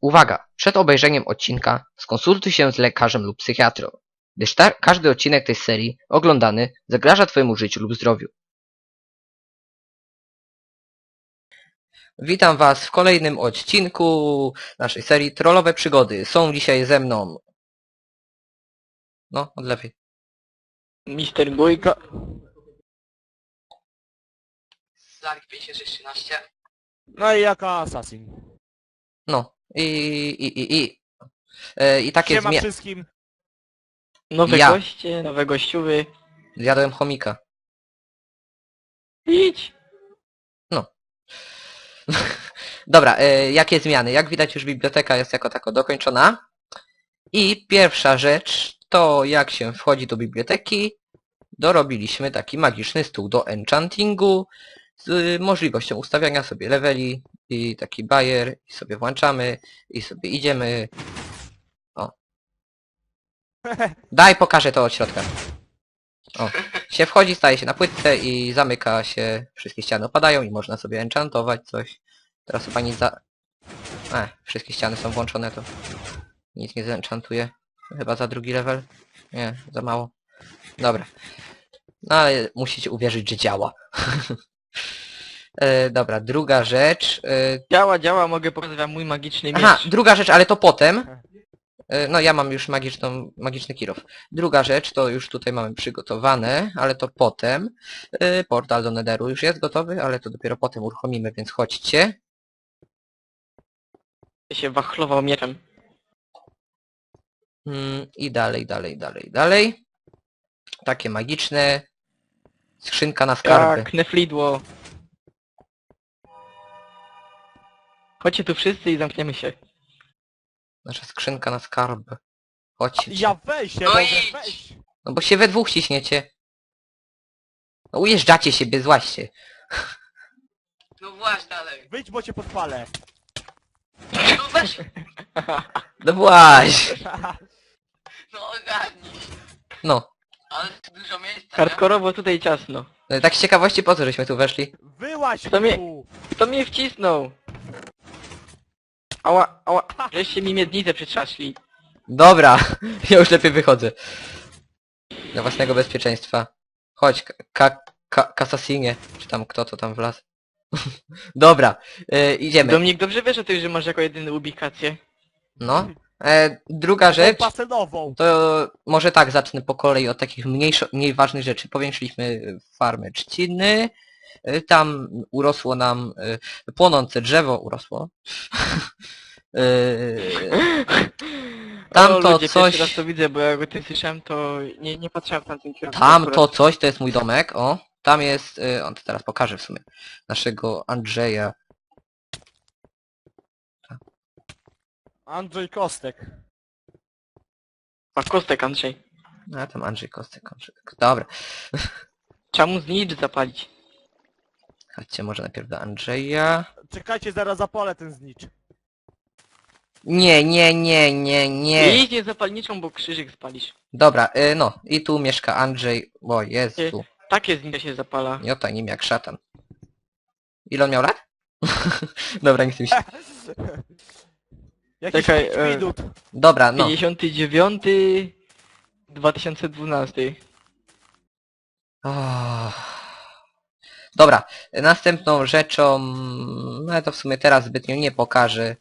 Uwaga! Przed obejrzeniem odcinka skonsultuj się z lekarzem lub psychiatrą, gdyż ta, każdy odcinek tej serii oglądany zagraża Twojemu życiu lub zdrowiu. Witam Was w kolejnym odcinku naszej serii Trollowe Przygody. Są dzisiaj ze mną... No, od lewej. Mister Gujka. Zalik 5613. No i jaka Assassin. No, i... i... i... i... E, I takie Siema zmiany. wszystkim. Nowe Ja. goście, nowe gościuwy. Zjadłem chomika. Idź. Dobra, e, jakie zmiany? Jak widać już biblioteka jest jako tako dokończona. I pierwsza rzecz to jak się wchodzi do biblioteki. Dorobiliśmy taki magiczny stół do enchantingu z y, możliwością ustawiania sobie leveli i taki bajer i sobie włączamy i sobie idziemy. O. Daj pokażę to od środka. O. Się wchodzi, staje się na płytce i zamyka się, wszystkie ściany opadają i można sobie enchantować coś. Teraz chyba nic za... E, wszystkie ściany są włączone, to nic nie zenchantuje. Chyba za drugi level? Nie, za mało. Dobra. No ale musicie uwierzyć, że działa. e, dobra, druga rzecz. E, Działa, działa, mogę pokazać wam mój magiczny miecz. aha, druga rzecz, ale to potem. E, no ja mam już magiczną, magiczny kirow. Druga rzecz, to już tutaj mamy przygotowane, ale to potem. E, portal do Netheru już jest gotowy, ale to dopiero potem uruchomimy, więc chodźcie. się wachlował mieczem. Mm, I dalej, dalej, dalej, dalej. Takie magiczne. Skrzynka na skarby. Jak neflidło. Chodźcie tu wszyscy i zamkniemy się. Nasza skrzynka na skarb. Chodźcie. Ja weź się No idź. weź. No bo się we dwóch ciśniecie. No ujeżdżacie siebie, złaście. No właśnie dalej. Wyjdź, bo cię podpalę. No weź. No właśnie. No ogarnij. No. Ale dużo miejsca. Hardkorowo tutaj ciasno. no. Tak z ciekawości po co żeśmy tu weszli? Wyłaź To mnie- tu. Kto mnie wcisnął? Ała, ała. Żeście mi miednicę przytrzaszli. Dobra, ja już lepiej wychodzę. Dla własnego bezpieczeństwa. Chodź, ka ka ka Kasasinie. Czy tam kto to tam wlazł? Dobra, e, idziemy. Dominik, dobrze wiesz o tym, że masz jako jedyny ubikację? No. E, druga rzecz. Basenową. To może tak zacznę po kolei od takich mniejszo, mniej ważnych rzeczy. Powiększyliśmy farmę trzciny. Y, Tam urosło nam y, płonące drzewo urosło. Y, Tam o, to ludzie, coś- raz to widzę, bo jak o tym słyszałem, to nie, nie patrzyłem w tamtym kierunku. Tam akurat. to coś, to jest mój domek, o. Tam jest, on to teraz pokaże w sumie, naszego Andrzeja. Andrzej Kostek. A kostek, Andrzej. A tam Andrzej Kostek, Andrzej. Dobra. Trzeba mu znicz zapalić. Chodźcie może najpierw do Andrzeja. Czekajcie, zaraz zapalę ten znicz. Nie, nie, nie, nie, nie. Idź nie zapalniczą, bo krzyżyk spalisz. Dobra, y, no. I tu mieszka Andrzej. O Jezu. Takie znicze się zapala. Miota nim jak szatan. Ile on miał lat? Dobra, nie chcę mi się... Jakieś Czekaj, 5 e, minut. Dobra, no. 59... 2012. Oh. Dobra, następną rzeczą, no ale to w sumie teraz zbytnio nie pokażę,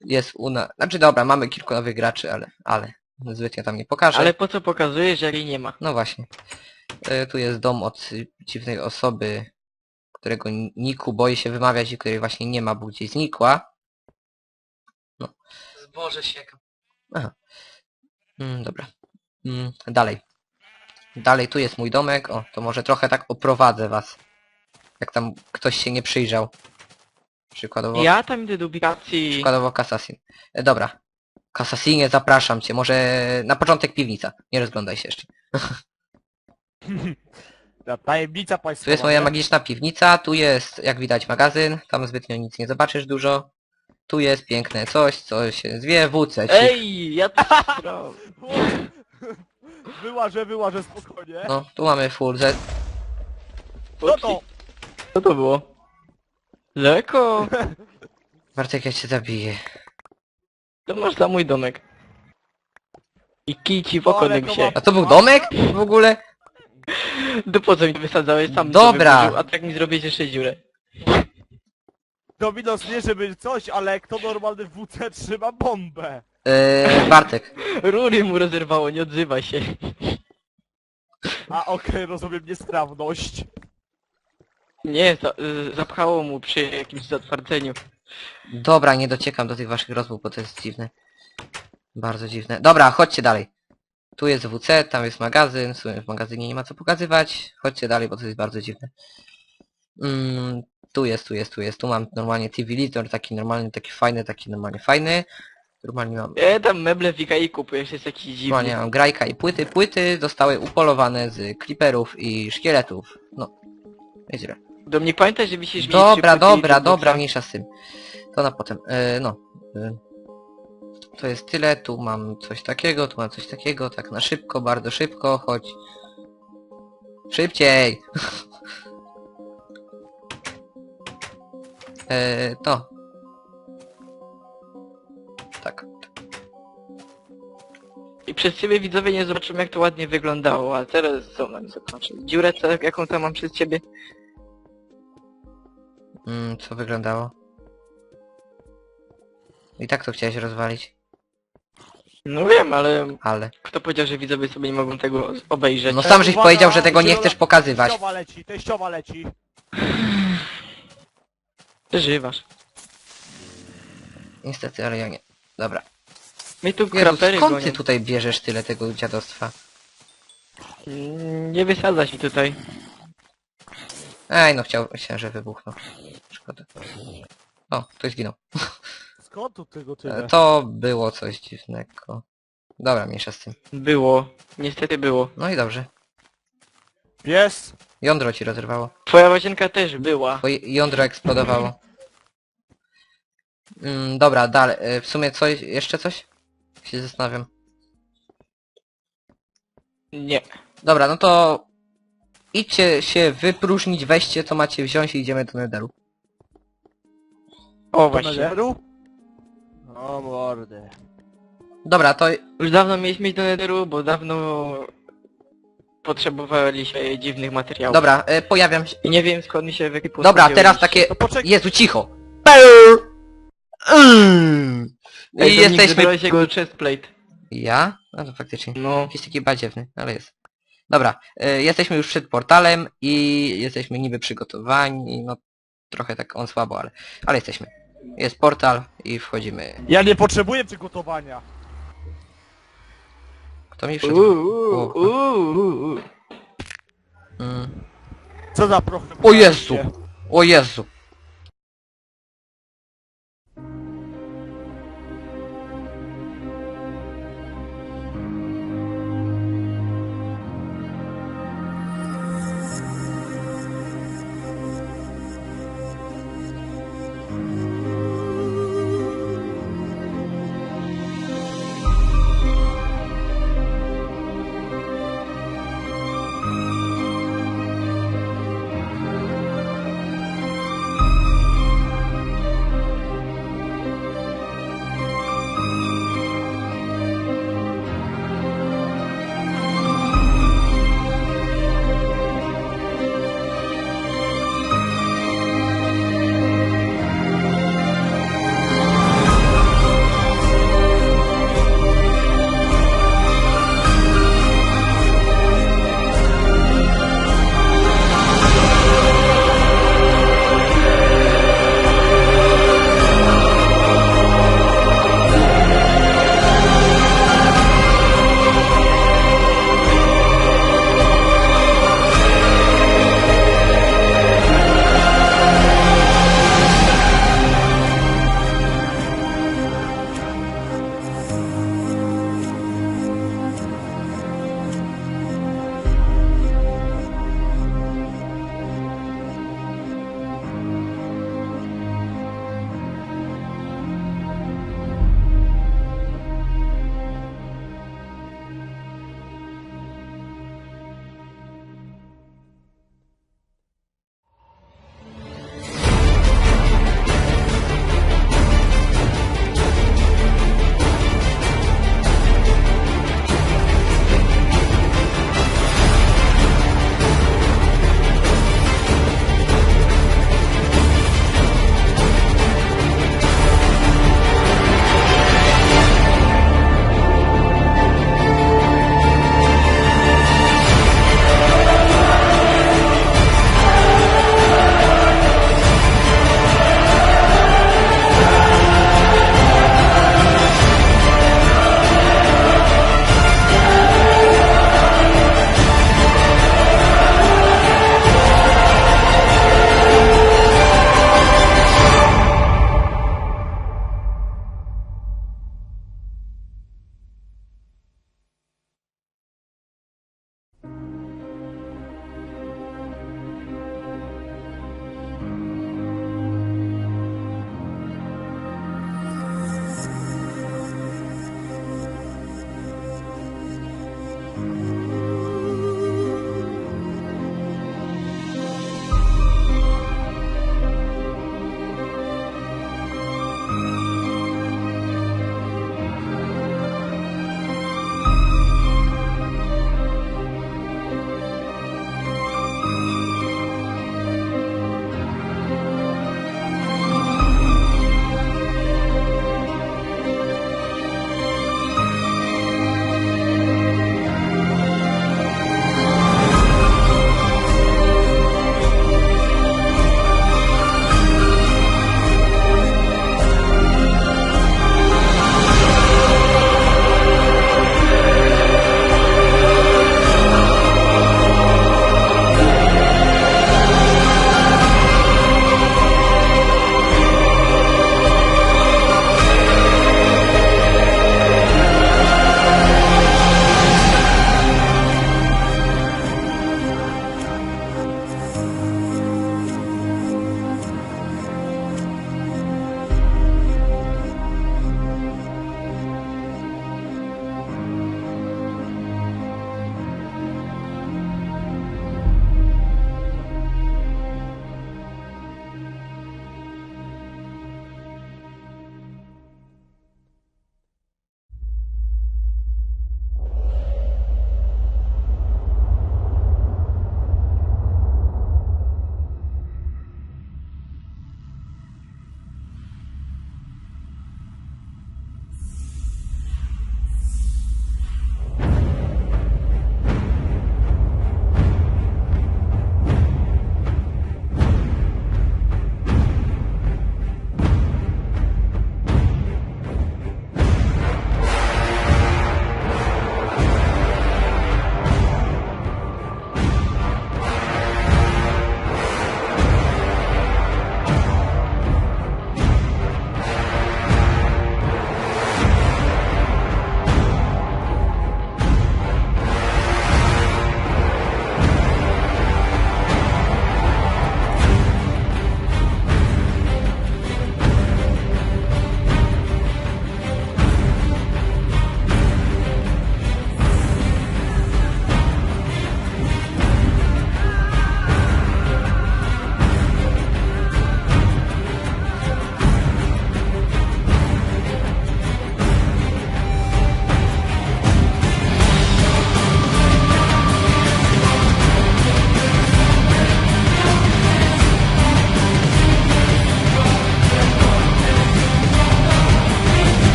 jest u nas, znaczy dobra, mamy kilku nowych graczy, ale, ale zbytnio tam nie pokażę. Ale po co pokazujesz, jeżeli nie ma? No właśnie. E, Tu jest dom od dziwnej osoby, którego ni- niku boję się wymawiać i której właśnie nie ma, bo gdzieś znikła. Zboże sieka. Mm, dobra. Mm, dalej. Dalej, tu jest mój domek. O, to może trochę tak oprowadzę was. Jak tam ktoś się nie przyjrzał. Przykładowo, Ja tam idę do ubikacji. przykładowo Kasasin. E, dobra. Kasasinie, zapraszam cię. Może na początek piwnica. Nie rozglądaj się jeszcze. Ta Tajemnica państwowa. Tu jest moja nie? magiczna piwnica. Tu jest, jak widać, magazyn. Tam zbytnio nic nie zobaczysz dużo. Tu jest piękne coś, co się zwie WC. Ej, ja to. Wyłażę, wyłażę spokojnie. No, tu mamy full Z. Co to? Co to było? Leko! Bartek, ja cię zabiję. To masz za mój domek. I kij ci w oko to Nexie. ma- A to był domek w ogóle? To po co mi wysadzałeś? Sam Dobra. sobie A tak mi zrobisz jeszcze dziurę. Dominos nie żeby coś, ale kto normalny w WC trzyma bombę? Yy, Bartek. Rury mu rozerwało, nie odzywaj się. A okej, rozumiem niestrawność. Nie, za, y, zapchało mu przy jakimś zatwardzeniu. Dobra, nie dociekam do tych waszych rozmów, bo to jest dziwne. Bardzo dziwne. Dobra, chodźcie dalej. Tu jest WC, tam jest magazyn, w sumie w magazynie nie ma co pokazywać. Chodźcie dalej, bo to jest bardzo dziwne. Mm, tu jest, tu jest, tu jest. Tu mam normalnie TV Litor, taki normalny, taki fajny, taki normalnie fajny. Normalnie mam, E, tam meble w Ikei kupujesz, jest jakiś dziwny. normalnie mam grajka i płyty. Płyty zostały upolowane z kliperów i szkieletów. No, jest źle. Dominik, pamiętaj, że wisisz mi Dobra, dobra, dobra, mniejsza z tym. To na potem. E, no. E, to jest tyle, tu mam coś takiego, tu mam coś takiego, tak na szybko, bardzo szybko, chodź. Szybciej! e, to. Tak. I przez ciebie widzowie nie zobaczą jak to ładnie wyglądało, a teraz co nam zobaczą? Dziurę co, jaką tam mam przez ciebie? Mm, co wyglądało? I tak to chciałeś rozwalić, No wiem, ale ale... kto powiedział, że widzowie sobie nie mogą tego obejrzeć? No sam żeś Uwaga, powiedział, że tego nie zielona- chcesz pokazywać. Teściowa leci, teściowa leci. Przeżywasz. Niestety, ale ja nie. Dobra. Mnie tu Jezu, krapery skąd gonią. ty tutaj bierzesz tyle tego dziadostwa? Mm, Nie wysadzać mi tutaj. Ej, no chciał, chciałem, że wybuchnął. O, ktoś zginął. Skąd tu tego E, tyle? To było coś dziwnego. Dobra, mniejsza z tym. Było. Niestety było. No i dobrze. Pies? Jądro ci rozerwało. Twoja łazienka też była. Twoje jądro eksplodowało. Mm, dobra, dalej. E, W sumie coś, jeszcze coś? Się zastanawiam. Nie. Dobra, no to... Idźcie się wypróżnić, weźcie co macie wziąć i idziemy do Netheru. O właśnie. nederu? O mordy. Dobra, to... Już dawno mieliśmy iść do Netheru, bo dawno potrzebowaliśmy dziwnych materiałów. Dobra, e, pojawiam się... I nie wiem skąd mi się w ekwipunku Dobra, teraz takie... To poczekaj. Jezu, cicho! Mm. I jesteśmy... jego chestplate. Ja? No to faktycznie. No. Jakiś taki badziewny, ale jest. Dobra, y, jesteśmy już przed portalem i jesteśmy niby przygotowani, no trochę tak on słabo, ale, ale jesteśmy. Jest portal i wchodzimy. Ja nie potrzebuję przygotowania. Kto mi wszedł? Uuu, uuu, uuu. Mm. Co za prochy... O Jezu! O Jezu!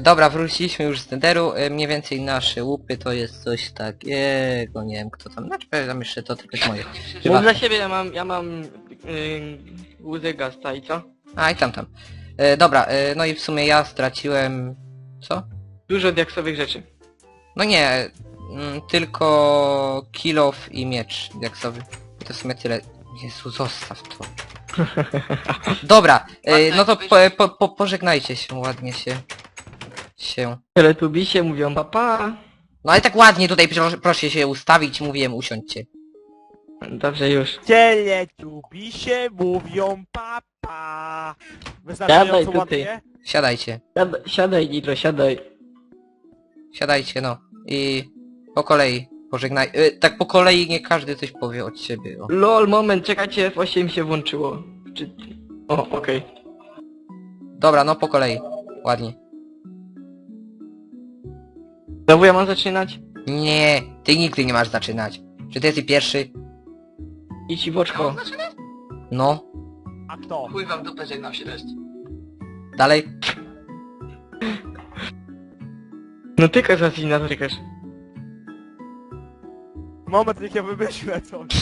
Dobra, wróciliśmy już z Netheru. E, mniej więcej nasze łupy to jest coś takiego. Nie wiem kto tam. Znaczy tam jeszcze to tylko jest moje. Mów dla siebie, ja mam, ja mam yy, łzy gasta i co? A i tam tam. E, dobra, e, no i w sumie ja straciłem... Co? Dużo diaksowych rzeczy. No nie, mm, tylko kilof i miecz diaksowy. I to w sumie tyle. Jezu, zostaw to. Dobra, e, no to po, po, po, pożegnajcie się ładnie się. Się. Teletubisie mówią papa. No ale tak ładnie tutaj proszę, proszę się ustawić, mówiłem usiądźcie. Dobrze już. Teletubisie mówią papa. Wystarczająco Siadaj tutaj. ładnie? Siadajcie. Siadaj, siadaj Nitro, siadaj. Siadajcie, no. I po kolei pożegnaj. E, tak po kolei nie każdy coś powie od siebie. O. LOL, moment, czekajcie, F8 się włączyło. Czy... O, okej. Dobra, no po kolei. Ładnie. Znowu ja mam zaczynać? Nie, ty nigdy nie masz zaczynać. Czy ty jesteś pierwszy? I w oczko. No. A kto? Chuj wam dupę, żegnam się reszcie. Dalej. No ty kazasz na to tykasz. Moment, niech ja wymyślę coś.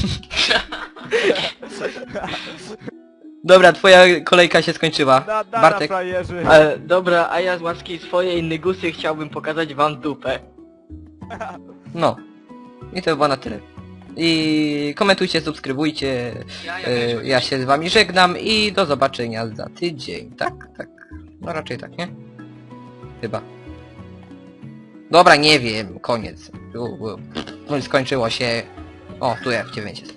Dobra, twoja kolejka się skończyła. Na, na, Bartek. frajerzy. Ale, dobra, a ja z łaski swojej nygusy chciałbym pokazać wam dupę. No. I to było na tyle. I komentujcie, subskrybujcie. Ja, E, ja się z wami żegnam i do zobaczenia za tydzień. Tak, tak. No raczej tak, nie? Chyba. Dobra, nie wiem. Koniec. U, u. Skończyło się. O, tu F9 jest.